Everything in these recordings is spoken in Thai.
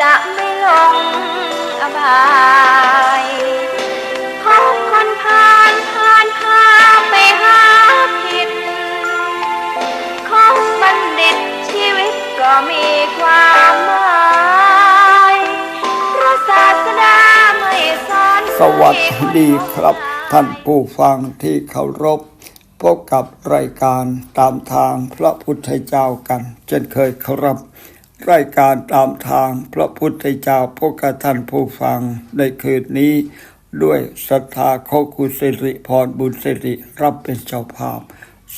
จะไม่ลงอบายพบคนผ่านผ่านพาไปหาผิดของบัณฑิตชีวิตก็มีความหมายพระศาสดาไม่สอนสวัสดีครับ ท่านผู้ฟังที่เคารพพบกับรายการตามทางพระพุทธเจ้ากัน เช่นเคยครับ รายการตามทางพระพุทธเจ้าพบกับท่านผู้ฟังในคืนนี้ ด้วยศรัทธาโคกุสิริพรบุญสิริรับเป็นเจ้าภาพ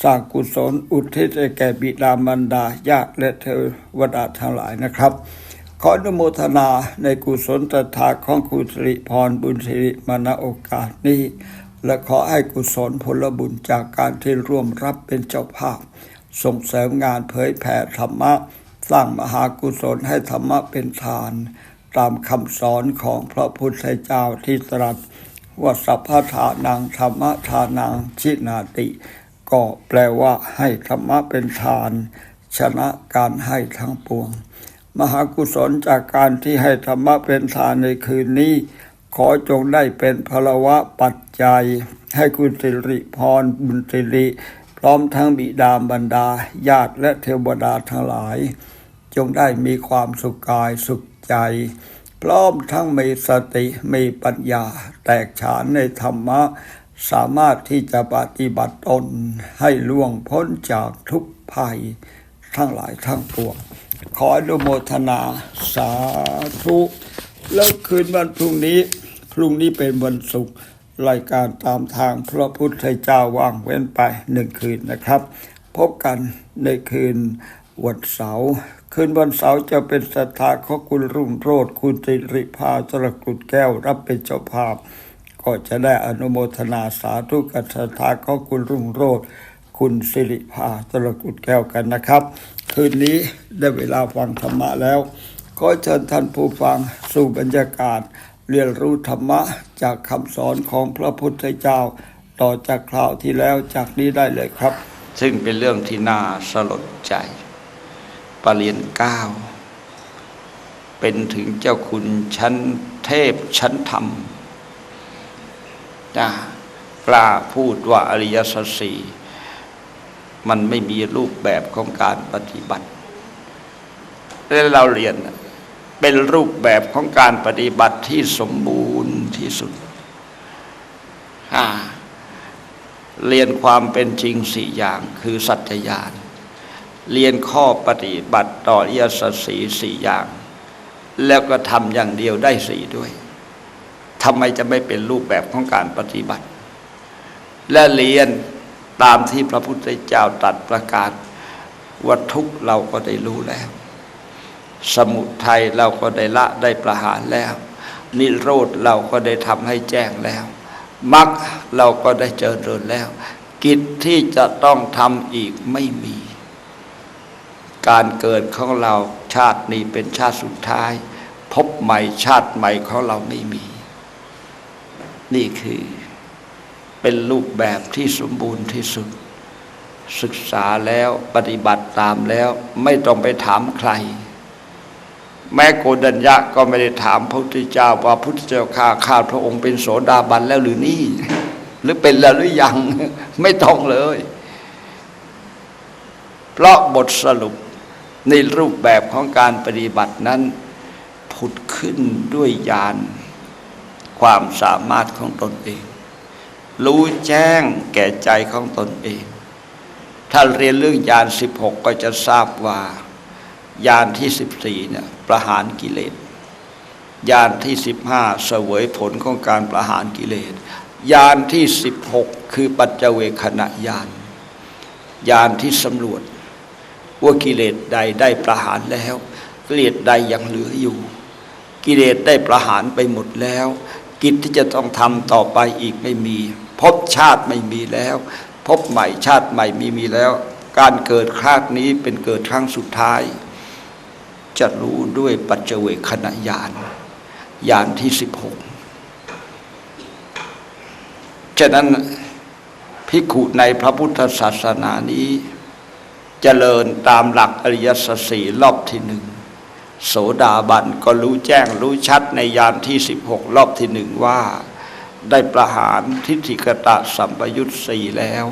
สร้างกุศลอุทิศแก่บิดามารดาญาติและเทวดาทั้งหลายนะครับ ขออนุโมทนาในกุศลตถาของคุสิริพรบุญสิริมาณโอกาสนี้ และขอให้กุศลผลบุญจากการที่ร่วมรับเป็นเจ้าภาพ ส่งเสริมงานเผยแผ่ธรรมะ สร้างมหากุศลให้ธรรมะเป็นทาน ตามคำสอนของพระพุทธเจ้าที่ตรัสว่าสัพพทานังธรรมทานังชินาติ ก็แปลว่าให้ธรรมะเป็นทาน ชนะการให้ทั้งปวง มหากุศลจากการที่ให้ธรรมะเป็นทานในคืนนี้ ขอจงได้เป็นพลวะปัจจัย ให้คุณสิริพรบุญสิริ พร้อมทั้งบิดาบรรดาญาติและเทวดาทั้งหลาย จงได้มีความสุขกายสุขใจ พร้อมทั้งมีสติมีปัญญา แตกฉานในธรรมะ สามารถที่จะปฏิบัติตนให้ล่วงพ้นจากทุกภัยทั้งหลายทั้งปวงขออนุโมทนาสาธุแล้วคืนวันพรุ่งนี้ พรุ่งนี้เป็นวันศุกร์รายการตามทางพระพุทธเจ้าว่างเว้นไปหนึ่งคืนนะครับ พบกันในคืนวันเสาร์ คืนวันเสาร์จะเป็นสถาของคุณรุ่งโรธคุณสิริภาจรกุฎแก้วรับเป็นเจ้าภาพ ก็จะได้อนุโมทนาสาธุกับสถาของคุณรุ่งโรธคุณสิริภาจรกุฎแก้วกันนะครับ คืนนี้ได้เวลาฟังธรรมะแล้วขอเชิญท่านผู้ฟังสู่บรรยากาศ เรียนรู้ธรรมะจากคำสอนของพระพุทธเจ้า ต่อจากคราวที่แล้วจากนี้ได้เลยครับ ซึ่งเป็นเรื่องที่น่าสลดใจ ปรริญญาเก้าเป็นถึงเจ้าคุณชั้นเทพชั้นธรรมนะกล้าพูดว่าอริยสัจสี่มันไม่มีรูปแบบของการปฏิบัติและเราเรียนเป็นรูปแบบของการปฏิบัติที่สมบูรณ์ที่สุดอ่าเรียนความเป็นจริงสี่อย่างคือสัจญาณ เรียนข้อปฏิบัติต่ออริยสสีสี่อย่าง แล้วก็ทำอย่างเดียวได้สี่ด้วยทำไมจะไม่เป็นรูปแบบของการปฏิบัติ และเรียนตามที่พระพุทธเจ้าตรัสประกาศว่าทุกเราก็ได้รู้แล้ว สมุทัยเราก็ได้ละได้ประหารแล้ว นิโรธเราก็ได้ทำให้แจ้งแล้วมรรคเราก็ได้เจริญแล้ว กิจที่จะต้องทำอีกไม่มี การเกิดของเราชาตินี้เป็นชาติสุดท้าย พบใหม่ชาติใหม่ของเราไม่มี นี่คือเป็นรูปแบบที่สมบูรณ์ที่สุด ศึกษาแล้วปฏิบัติตามแล้วไม่ต้องไปถามใคร แม้โกดัญญะก็ไม่ได้ถามพระพุทธเจ้าว่าพุทธเจ้าข้าข้าพระองค์เป็นโสดาบันแล้วหรือนี่ หรือเป็นแล้วหรือยังไม่ต้องเลย เพราะบทสรุป ในรูปแบบของการปฏิบัตินั้น ผุดขึ้นด้วยญาณความสามารถของตนเอง รู้แจ้งแก่ใจของตนเอง ถ้าเรียนเรื่องญาณสิบหกก็จะทราบว่ายานที่สิบสี่เนี่ยประหารกิเลสยานที่สิบห้าเสวยผลของการประหารกิเลสยานที่สิบหกคือปัจเจเวขณะยานยานที่สำรวจ ว่ากิเลสใดได้ประหารแล้วกิเลสใดยังเหลืออยู่ กิเลสได้ประหารไปหมดแล้ว กิจที่จะต้องทำต่อไปอีกไม่มีภพชาติไม่มีแล้วภพใหม่ชาติใหม่มีมีแล้ว การเกิดคราดนี้เป็นเกิดครั้งสุดท้าย จะรู้ด้วยปัจเจเวคขณะญาณญาณที่สิบหกฉะนั้นภิกขุในพระพุทธศาสนานี้ เจริญตามหลักอริยสัจสี่รอบที่หนึ่งโสดาบันก็รู้แจ้งรู้ชัดในยานที่สิบหกรอบที่หนึ่งว่า ได้ประหารทิฏฐิกตะสัมปยุตสี่แล้ว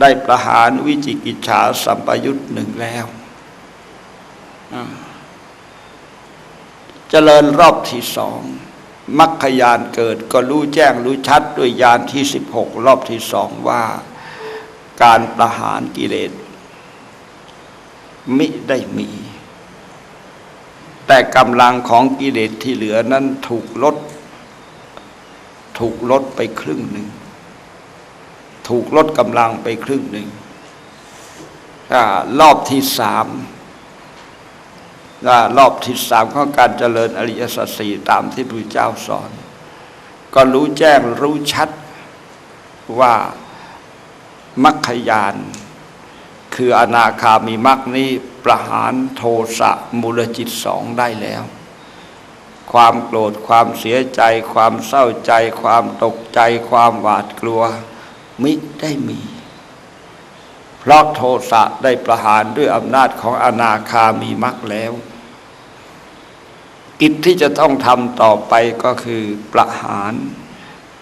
ได้ประหารวิจิกิจฉาสัมปยุตหนึ่งแล้วเจริญรอบที่สองมัคคยานเกิดก็รู้แจ้งรู้ชัดด้วยยานที่สิบหกรอบที่สองว่า การประหารกิเลส มิได้มี แต่กำลังของกิเลสที่เหลือนั้นถูกลด ถูกลดไปครึ่งหนึ่ง ถูกลดกำลังไปครึ่งหนึ่งอรอบที่สามรอบที่สามของการเจริญอริยสัจสี่ตามที่พระเจ้าสอน ก็รู้แจ้งรู้ชัดว่ามัคคยาน คืออนาคามีมรรคนี้ประหารโทสะมูลจิตสองได้แล้ว ความโกรธความเสียใจ ความเศร้าใจ ความตกใจ ความหวาดกลัว มิได้มี เพราะโทสะได้ประหารด้วยอำนาจของอนาคามีมรรคแล้ว กิจที่จะต้องทำต่อไปก็คือประหาร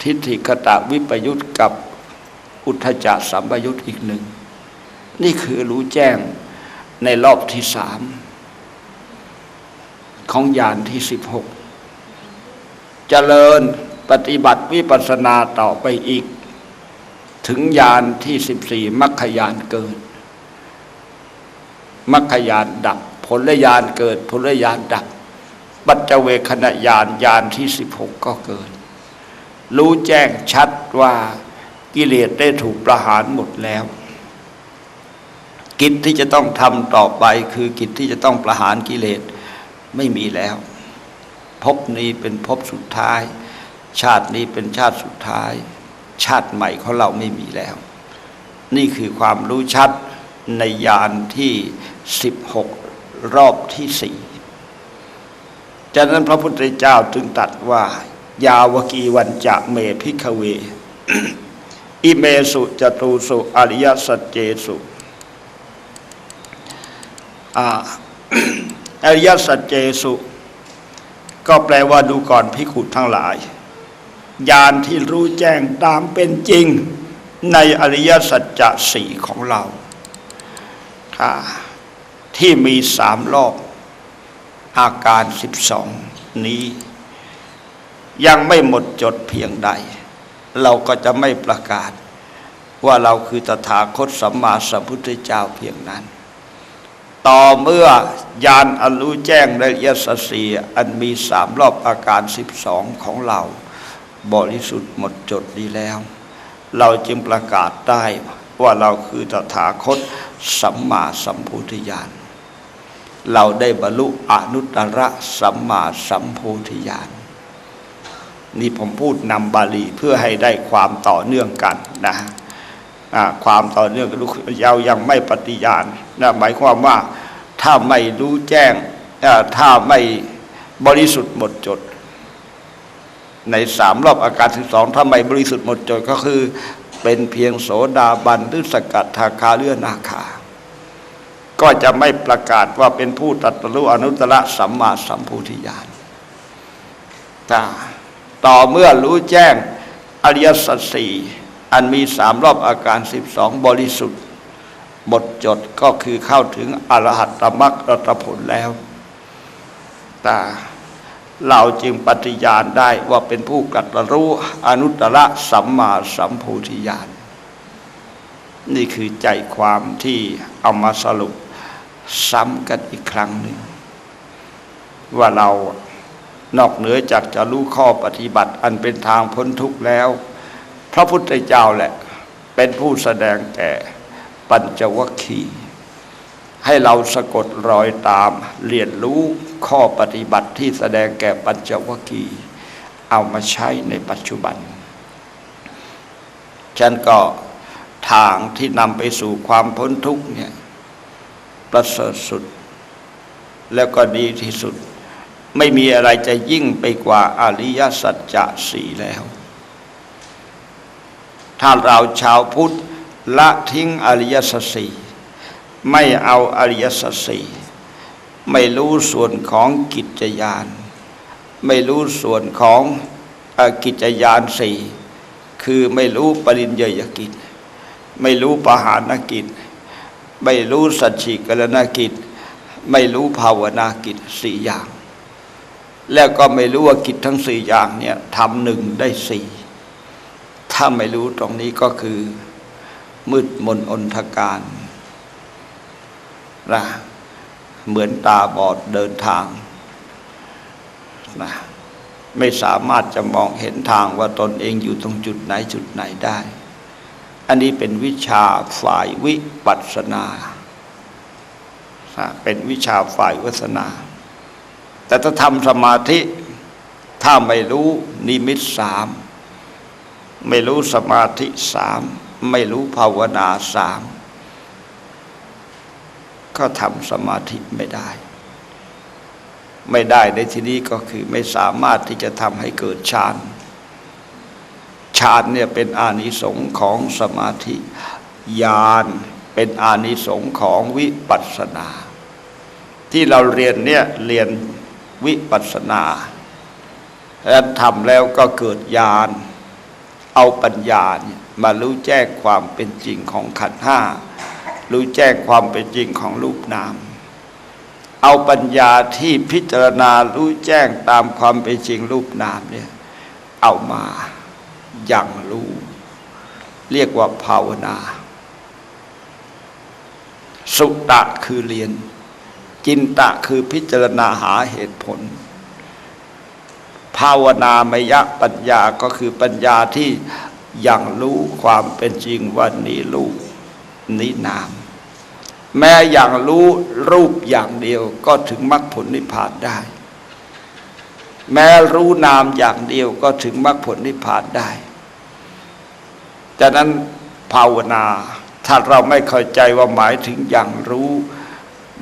ทิฏฐิกตะวิปยุตกับอุทธจสัมปยุตอีกหนึ่ง นี่คือรู้แจ้งในรอบที่สามของยานที่สิบหกเจริญปฏิบัติวิปัสสนาต่อไปอีก ถึงยานที่สิบสี่มัคคยานเกิดมัคคยานดับผลยานเกิดผลยานดับปัจเจเวคณะยานยานที่สิบหกก็เกิด รู้แจ้งชัดว่ากิเลสได้ถูกประหารหมดแล้ว กิจที่จะต้องทำต่อไป คือกิจที่จะต้องประหารกิเลสไม่มีแล้วภพนี้เป็นภพสุดท้าย ชาตินี้เป็นชาติสุดท้าย ชาติใหม่ของเราไม่มีแล้ว นี่คือความรู้ชัดในยานที่สิบหกรอบที่สี่จากนั้นพระพุทธเจ้าจึงตรัสว่า ยาวกีวันจะเมพิกเว อิเมสุจตูสุอริยสัจเจสุ อริยสัจเจสุ ก็แปลว่าดูก่อนพิขุทั้งหลายญาณที่รู้แจ้งตามเป็นจริงในอริยสัจจะสี่ของเราค่ะที่มีสามรอบอาการสิบสองนี้ ยังไม่หมดจดเพียงใด เราก็จะไม่ประกาศ ว่าเราคือตถาคตสัมมาสัมพุทธเจ้าเพียงนั้น ต่อเมื่อยานอันรู้แจ้งในอริยสัสีอันมีสามรอบอาการสิบสองของเรา บริสุทธิ์หมดจดดีแล้ว เราจึงประกาศได้ว่าเราคือตถาคตสัมมาสัมพุทธญาณเราได้บรรลุอนุตตรสัมมาสัมโพธิญาณนี่ผมพูดนำบาลีเพื่อให้ได้ความต่อเนื่องกันนะ ความต่อเนื่องกันเรายังไม่ปฏิญาณนะหมายความว่าถ้าไม่รู้แจ้งถ้าไม่บริสุทธิ์หมดจด ในสามรอบอาการสิบสองถ้าไม่บริสุทธิ์หมดจดก็คือ เป็นเพียงโสดาบันหรือสกัดทาคาเลื่อนาคา ก็จะไม่ประกาศว่าเป็นผู้ตรัสรู้อนุตตรสัมมาสัมพุทธิญาณต่อเมื่อรู้แจ้งอริยสัจสี่ อันมีสามรอบอาการสิบสองบริสุทธิ์หมดจดก็คือเข้าถึงอรหัตตมรรคอรตผลแล้วแต่เราจึงปฏิญาณได้ว่าเป็นผู้กัตรู้อนุตตรสัมมาสัมโพธิญาณนี่คือใจความที่เอามาสรุปซ้ำกันอีกครั้งหนึ่ง ว่าเรานอกเหนือจากจะรู้ข้อปฏิบัติอันเป็นทางพ้นทุกข์แล้ว พระพุทธเจ้าแหละ เป็นผู้แสดงแก่ปัญจวัคคีย์ให้เราสะกดรอยตาม เรียนรู้ข้อปฏิบัติที่แสดงแก่ปัญจวัคคีย์เอามาใช้ในปัจจุบัน ฉันก็ทางที่นำไปสู่ความพ้นทุกข์เนี่ยประเสริฐสุด แล้วก็ดีที่สุด ไม่มีอะไรจะยิ่งไปกว่าอริยสัจจะสี่แล้ว ถ้าเราชาวพุทธละทิ้งอริยสัจสี่ไม่เอาอริยสัจสี่ไม่รู้ส่วนของกิจยาน ไม่รู้ส่วนของอกิจยานสี่คือไม่รู้ปริญญยกิจ ไม่รู้ปหานกิจ ไม่รู้สัจฉิกรณกิจ ไม่รู้ภาวนากิจสี่อย่าง แล้วก็ไม่รู้ว่ากิจทั้งสี่อย่างเนี่ยทำหนึ่งได้สี่ ถ้าไม่รู้ตรงนี้ก็คือ มืดมนอนทการนะเหมือนตาบอดเดินทางนะไม่สามารถจะมองเห็นทางว่าตนเองอยู่ตรงจุดไหนจุดไหนได้ อันนี้เป็นวิชาฝ่ายวิปัสนาเป็นวิชาฝ่ายวัสนา แต่ถ้าทำสมาธิถ้าไม่รู้นิมิตสาม ไม่รู้สมาธิสามไม่รู้ภาวนาสามก็ทำสมาธิไม่ได้ ไม่ได้ในที่นี้ก็คือไม่สามารถที่จะทำให้เกิดฌานฌานเนี่ยเป็นอานิสงส์ของสมาธิญาณเป็นอานิสงส์ของวิปัสสนา ที่เราเรียนเนี่ยเรียนวิปัสสนาแล้วทำแล้วก็เกิดญาณ เอาปัญญาเนี่ยมารู้แจ้งความเป็นจริงของขันธ์ห้ารู้แจ้งความเป็นจริงของรูปนาม เอาปัญญาที่พิจารณารู้แจ้งตามความเป็นจริงรูปนามเนี่ยเอามาอย่างรู้ เรียกว่าภาวนา สุตะคือเรียน จินตะคือพิจารณาหาเหตุผล วนามยะปัญญาก็คือปัญญาที่ยังรู้ความเป็นจริงว่านี้รูปนี้นาม แม้อย่างรู้รูปอย่างเดียวก็ถึงมรรคผลนิพพานได้ แม้รู้นามอย่างเดียวก็ถึงมรรคผลนิพพานได้จากนั้นภาวนา ถ้าเราไม่เข้าใจว่าหมายถึงอย่างรู้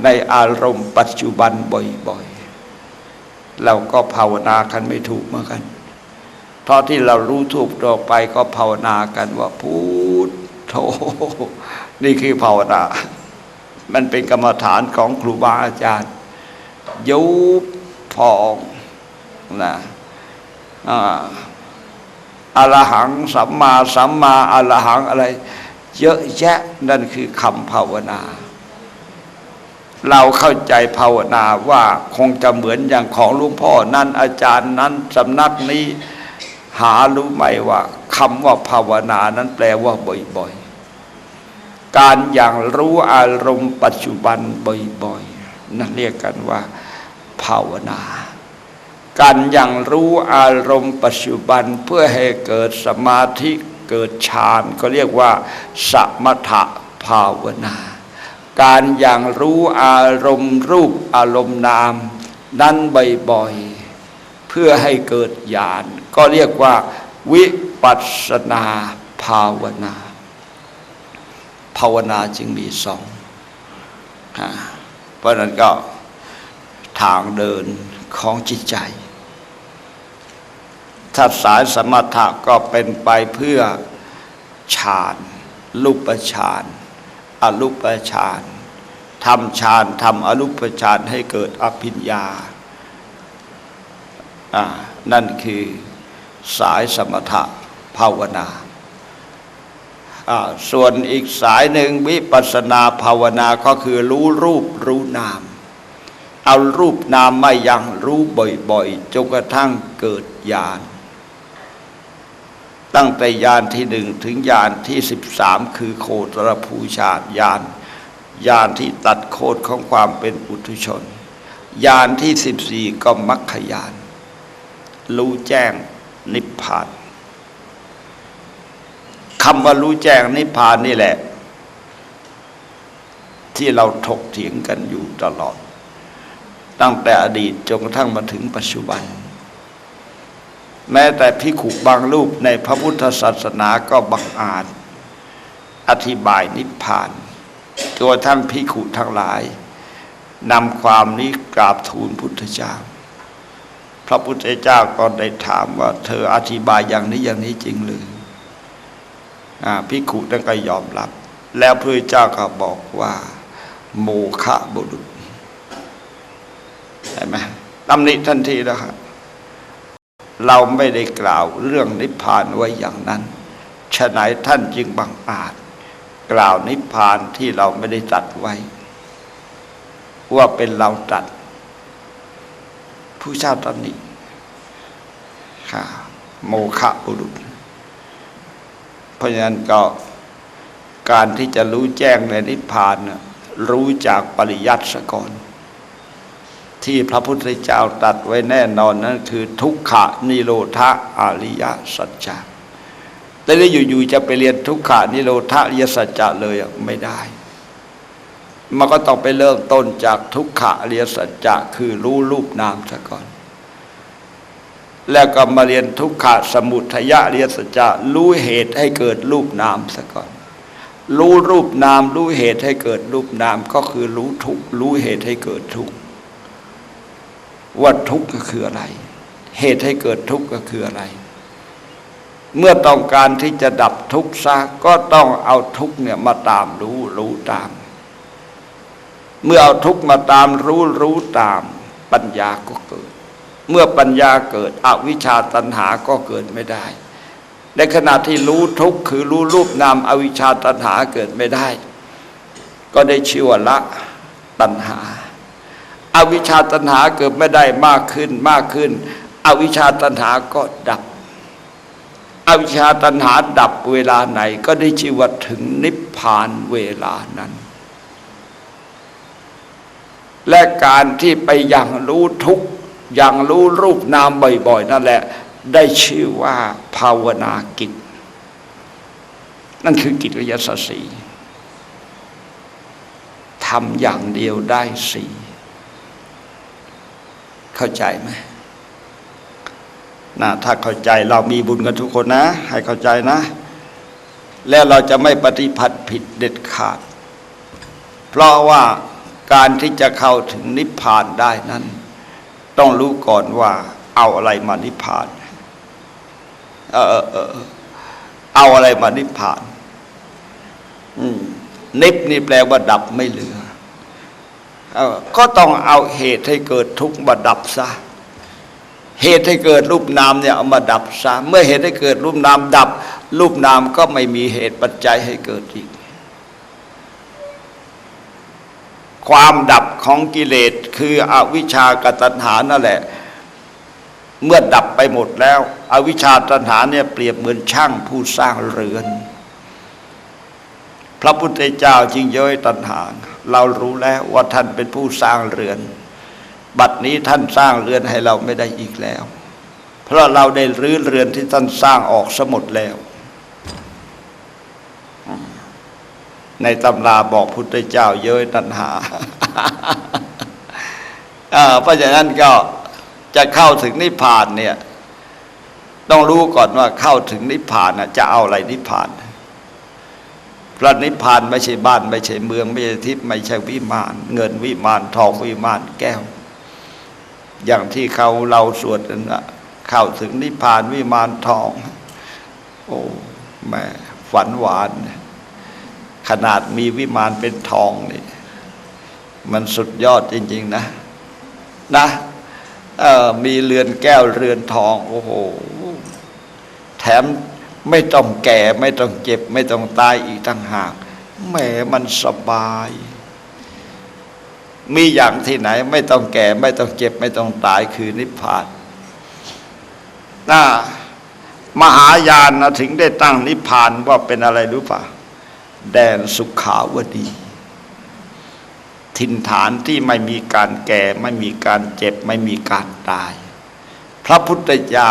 ในอารมณ์ปัจจุบันบ่อย เราก็ภาวนากันไม่ถูกเหมือนกันเพราะที่เรารู้ถูกต่อไปก็ภาวนากันว่าพูดโธนี่คือภาวนา มันเป็นกรรมฐานของครูบาอาจารย์ ยุบพองนะอ่าอรหังสัมมาสัมมาอรหังอะไร เยอะแยะนั่นคือคำภาวนา เราเข้าใจภาวนาว่าคงจะเหมือนอย่างของลวงพ่อนั่นอาจารย์นั้นสำนักนี้หารู้ไหมว่าคำว่าภาวนานั้นแปลว่าบ่อยๆ การอย่างรู้อารมณ์ปัจจุบันบ่อยๆ นั่นเรียกกันว่า ภาวนา การอย่างรู้อารมณ์ปัจจุบันเพื่อให้เกิดสมาธิเกิดฌานก็เรียกว่า สมถภาวนา การอย่างรู้อารมณ์รูปอารมณ์นาม นั้นบ่อยๆเพื่อให้เกิดญาณก็เรียกว่า วิปัสสนาภาวนา ภาวนาจึงมีสองเพราะนั้นก็ทางเดินของจิตใจถ้าสายสมถะก็เป็นไปเพื่อฌานรูปฌาน อรูปฌานทำฌานทำอรูปฌานให้เกิดอภิญญาอ่านั่นคือสายสมถะภาวนาอ่าส่วนอีกสายหนึ่งวิปัสนาภาวนาก็คือรู้รูปรู้นาม เอารูปนามไมายังรู้บ่อยๆจนกระทั่งเกิดญาณ ตั้งแต่ยานที่หนึ่งถึงยานที่สิบสามคือโคตรภูชาตยานยานที่ตัดโคตรของความเป็นปุถุชนยานที่สิบสี่ก็มัคคยานรู้แจ้งนิพพานคำว่ารู้แจ้งนิพพานนี่แหละ ที่เราถกเถียงกันอยู่ตลอด ตั้งแต่อดีตจนกระทั่งมาถึงปัจจุบัน แม้แต่พิขุบางรูปในพระพุทธศาสนาก็บังอาจ อธิบายนิพพานตัวท่านพิขุทั้งหลายนำความนี้กราบทูลพุทธเจ้า พระพุทธเจ้าก็ได้ถามว่า เธออธิบายอย่างนี้อย่างนี้จริงหรือพิขุนั่นก็ยอมรับ แล้วพระเจ้าก็บอกว่า โมฆะบุรุษเห็นไหมตำหนิทันทีแล้วครับ เราไม่ได้กล่าวเรื่องนิพพานไว้อย่างนั้นฉะไหนท่านจึงบังอาจ กล่าวนิพพานที่เราไม่ได้ตัดไว้ ว่าเป็นเราตัด ผู้เจ้าตำหนิค่ะ โมฆะบุรุษ เพราะฉะนั้นก็การที่จะรู้แจ้งในนิพพาน รู้จากปริยัติซะก่อน ที่พระพุทธเจ้าตรัดไว้แน่นอนนั่นคือทุกขะนิโรธาอริยสัจจะแต่ถ้อยู่ๆจะไปเรียนทุกขะนิโรธาอริยสัจจะเลยไม่ได้ มันก็ต้องไปเริ่มต้นจากทุกขะอริยสัจจะคือรู้รูปนามซะก่อน แล้วก็มาเรียนทุกขะสมุทัยอริยสัจจะรู้เหตุให้เกิดรูปนามซะก่อนรู้รูปนามรู้เหตุให้เกิดรูปนามก็คือรู้ทุกรู้เหตุให้เกิดทุก ว่าทุกข์ก็คืออะไร เหตุให้เกิดทุกข์ก็คืออะไร เมื่อต้องการที่จะดับทุกข์ซะก็ต้องเอาทุกข์เนี่ยมาตามรู้รู้ตาม เมื่อเอาทุกข์มาตามรู้รู้ตาม ปัญญาก็เกิด เมื่อปัญญาเกิดอวิชชาตัณหาก็เกิดไม่ได้ในขณะที่รู้ทุกข์คือรู้รูปนามอวิชชาตัณหาเกิดไม่ได้ ก็ได้ชื่อว่าละตัณหา วิชชาตัณหาเกิดไม่ได้มากขึ้นมากขึ้น อวิชชาตัณหาก็ดับ อวิชชาตัณหาดับเวลาไหน ก็ได้ชื่อว่าถึงนิพพานเวลานั้น และการที่ไปอย่างรู้ทุกอย่างรู้รูปนามบ่อยๆ นั่นแหละ ได้ชื่อว่าภาวนากิจ นั่นคือกิจวิยศสีทำอย่างเดียวได้สี่ เข้าใจไหมนะถ้าเข้าใจเรามีบุญกันทุกคนนะ ให้เข้าใจนะ แล้วเราจะไม่ปฏิพัติผิดเด็ดขาด เพราะว่าการที่จะเข้าถึงนิพพานได้นั้น ต้องรู้ก่อนว่า เอาอะไรมานิพพานเออเออเออเอาอะไรมานิพพาน อืมนิพนี่แปลว่าดับไม่เหลือ ก็ต้องเอาเหตุให้เกิดทุกข์มาดับซะเหตุให้เกิดรูปนามเนี่ยเอามาดับซะเมื่อเหตุให้เกิดรูปนามดับ รูปนามก็ไม่มีเหตุปัจจัยให้เกิดอีก ความดับของกิเลสคืออวิชชากตัญหานั่นแหละ เมื่อดับไปหมดแล้ว อวิชชาตัญหาเนี่ยเปรียบเหมือนช่างผู้สร้างเรือน พระพุทธเจ้าจึงเย้ยตัณหา เรารู้แล้วว่าท่านเป็นผู้สร้างเรือน บัดนี้ท่านสร้างเรือนให้เราไม่ได้อีกแล้ว เพราะเราได้รื้อเรือนที่ท่านสร้างออกสมดแล้ว ในตำราบอกพุทธเจ้าเย้ยตัณหาเพราะฉะนั้นก็จะเข้าถึงนิพพานเนี่ย ต้องรู้ก่อนว่าเข้าถึงนิพพานจะเอาอะไรนิพพาน พระนิพพานไม่ใช่บ้าน ไม่ใช่เมือง ไม่ใช่ทิพย์ไม่ใช่วิมาน เงินวิมานทองวิมานแก้ว อย่างที่เขาเราสวดนั่นนะเข้าถึงนิพพานวิมานทอง โอ้แม่ฝันหวาน ขนาดมีวิมานเป็นทองนี่มันสุดยอดจริง ๆ นะ นะมีเรือนแก้วเรือนทอง โอ้โห แถม ไม่ต้องแก่ไม่ต้องเจ็บ ไม่ต้องตายอีกต่างหากแหมมันสบาย มีอย่างที่ไหน ไม่ต้องแก่ไม่ต้องเจ็บ ไม่ต้องตายคือนิพพานน่ามหายานนะถึงได้ตั้งนิพพานว่าเป็นอะไรรู้ป่ะแดนสุขาวดีถิ่นฐานที่ไม่มีการแก่ ไม่มีการเจ็บ ไม่มีการตาย พระพุทธเจ้า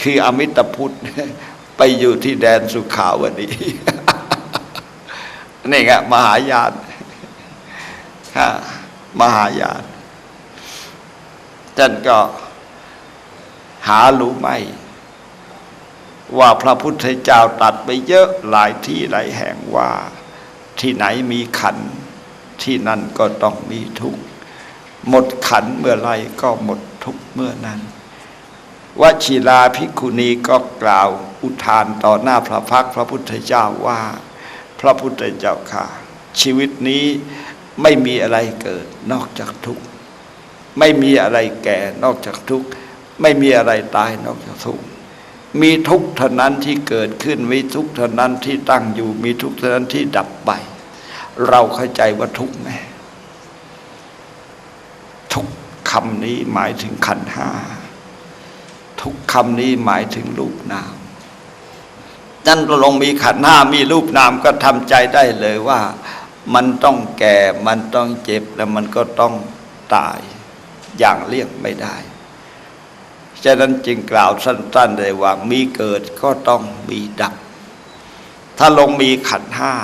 คืออมิตพุทธ ไปอยู่ที่แดนสุขาวดีนี่ไงมหายานฮะมหายานท่านก็หารู้ไหมว่าพระพุทธเจ้าตัดไปเยอะหลายที่หลายแห่งว่า ที่ไหนมีขัน ที่นั่นก็ต้องมีทุกข์หมดขันเมื่อไรก็หมดทุกข์เมื่อนั้น วชิราภิกขุณีก็กล่าวอุทานต่อหน้าพระพักตร์พระพุทธเจ้าว่า พระพุทธเจ้าค่ะ ชีวิตนี้ไม่มีอะไรเกิดนอกจากทุกข์ไม่มีอะไรแก่นอกจากทุกข์ไม่มีอะไรตายนอกจากทุกข์มีทุกข์เท่านั้นที่เกิดขึ้นมีทุกข์เท่านั้นที่ตั้งอยู่ มีทุกข์เท่านั้นที่ดับไป เราเข้าใจว่าทุกข์ไหมทุกคำนี้หมายถึงขันธ์ห้า ทุกคำนี้หมายถึงรูปนามนั่นลงมีขันห้ามีรูปนามก็ทำใจได้เลยว่า มันต้องแก่ มันต้องเจ็บแล้วมันก็ต้องตายอย่างเลี่ยงไม่ได้ ฉะนั้นจึงกล่าวสั้นๆเลยว่ามีเกิดก็ต้องมีดับ ถ้าลงมีขันห้า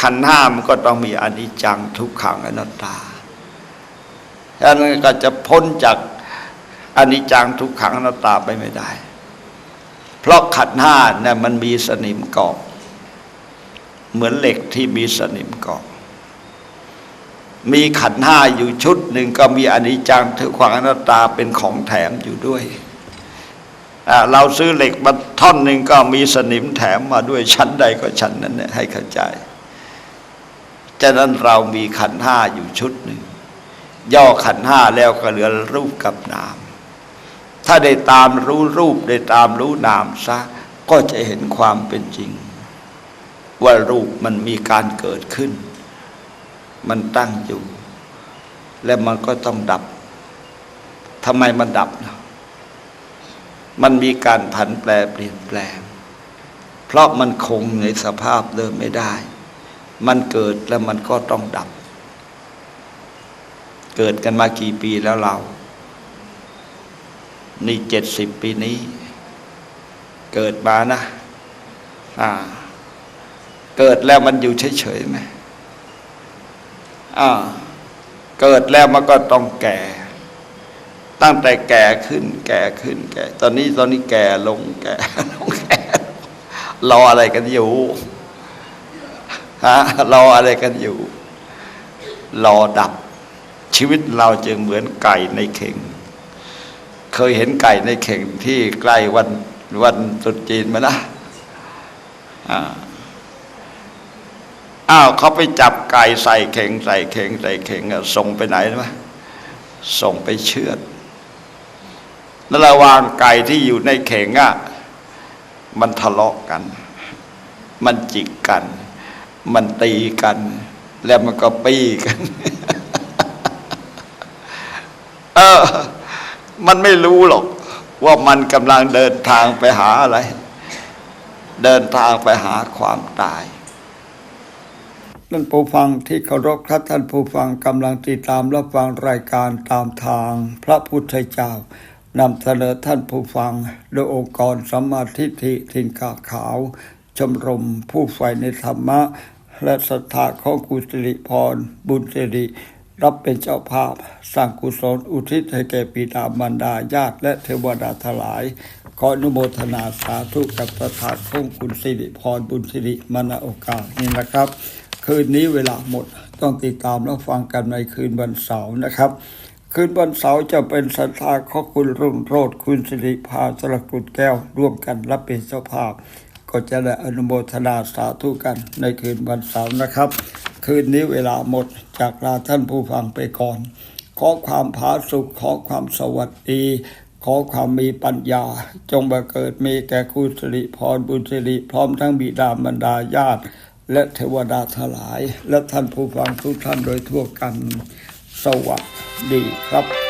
ขันห้ามันก็ต้องมีอนิจจังทุกขังอนัตตาฉะนั้นก็จะพ้นจาก อนิจจังทุกขังอนัตตาไปไม่ได้ เพราะขันห้าเนี่ยมันมีสนิมเกาะเหมือนเหล็กที่มีสนิมเกาะมีขันห้าอยู่ชุดหนึ่งก็มีอนิจจังทุกขังอนัตตาเป็นของแถมอยู่ด้วยเราซื้อเหล็กมาท่อนหนึ่งก็มีสนิมแถมมาด้วยชั้นใดก็ชั้นนั้นเนี่ยให้เข้าใจฉะนั้นเรามีขันห้าอยู่ชุดหนึ่งย่อขันห้าแล้วก็เหลือรูปกับนาม ถ้าได้ตามรู้รูปได้ตามรู้นามซะก็จะเห็นความเป็นจริง ว่ารูปมันมีการเกิดขึ้น มันตั้งอยู่ และมันก็ต้องดับทำไมมันดับนะมันมีการผันแปรเปลี่ยนแปลง เพราะมันคงในสภาพเดิมไม่ได้ มันเกิดแล้วมันก็ต้องดับ เกิดกันมากี่ปีแล้วเรา นี่เจ็ดสิบปีนี้ เกิดมานะอ่า เกิดแล้วมันอยู่เฉยๆไหมอ่า เกิดแล้วมันก็ต้องแก่ ตั้งแต่แก่ขึ้น แก่ขึ้น แก่ ตอนนี้ตอนนี้แก่ลงแก่ลงแก่รออะไรกันอยู่ฮะรออะไรกันอยู่ รอดับ ชีวิตเราจึงเหมือนไก่ในเข่ง เคยเห็นไก่ในเข่งที่ใกล้วันวันตรุษจีนไหมนะอ่าอ้าวเขาไปจับไก่ใส่เข่งใส่เข่งใส่เข่งส่งไปไหนไหมส่งไปเชือดแล้วระหว่างไก่ที่อยู่ในเข่งอะมันทะเลาะกัน มันจิกกัน มันตีกัน แล้วมันก็ปี้กัน เออ มันไม่รู้หรอก ว่ามันกำลังเดินทางไปหาอะไร เดินทางไปหาความตายท่านผู้ฟังที่เคารพครับท่านผู้ฟังกำลังติดตามรับฟังรายการตามทางพระพุทธเจ้านำเสนอท่านผู้ฟัง โดยองค์กรสัมมาทิฏฐิทินกาขาว ชมรมผู้ใฝ่ในธรรมะ และศรัทธาของกุศลิพรบุญสิริ รับเป็นเจ้าภาพ สร้างกุศลอุทิศให้แก่ปิดามารดาญาติ และเทวดาทลาย ขออนุโมทนาสาธุกับศรัทธาของคุณสิริพรบุญสิริมาณโอกาสนี้นะครับ คืนนี้เวลาหมดต้องติดตามและฟังกันในคืนวันเสาร์นะครับคืนวันเสาร์จะเป็นศรัทธาของคุณรุ่งโรดคุณสิริพาสรกุฎแก้ว ร่วมกันรับเป็นเจ้าภาพ ก็จะได้อนุโมทนาสาธุกันในคืนวันเสาร์นะครับ คืนนี้เวลาหมดจากลาท่านผู้ฟังไปก่อน ขอความผาสุขขอความสวัสดี ขอความมีปัญญา จงบังเกิดมีแก่คุณสิริพรบุญสิริพร้อมทั้งบิดามรรดาญาติ และเทวดาทลาย และท่านผู้ฟังทุกท่านโดยทั่วกัน สวัสดีครับ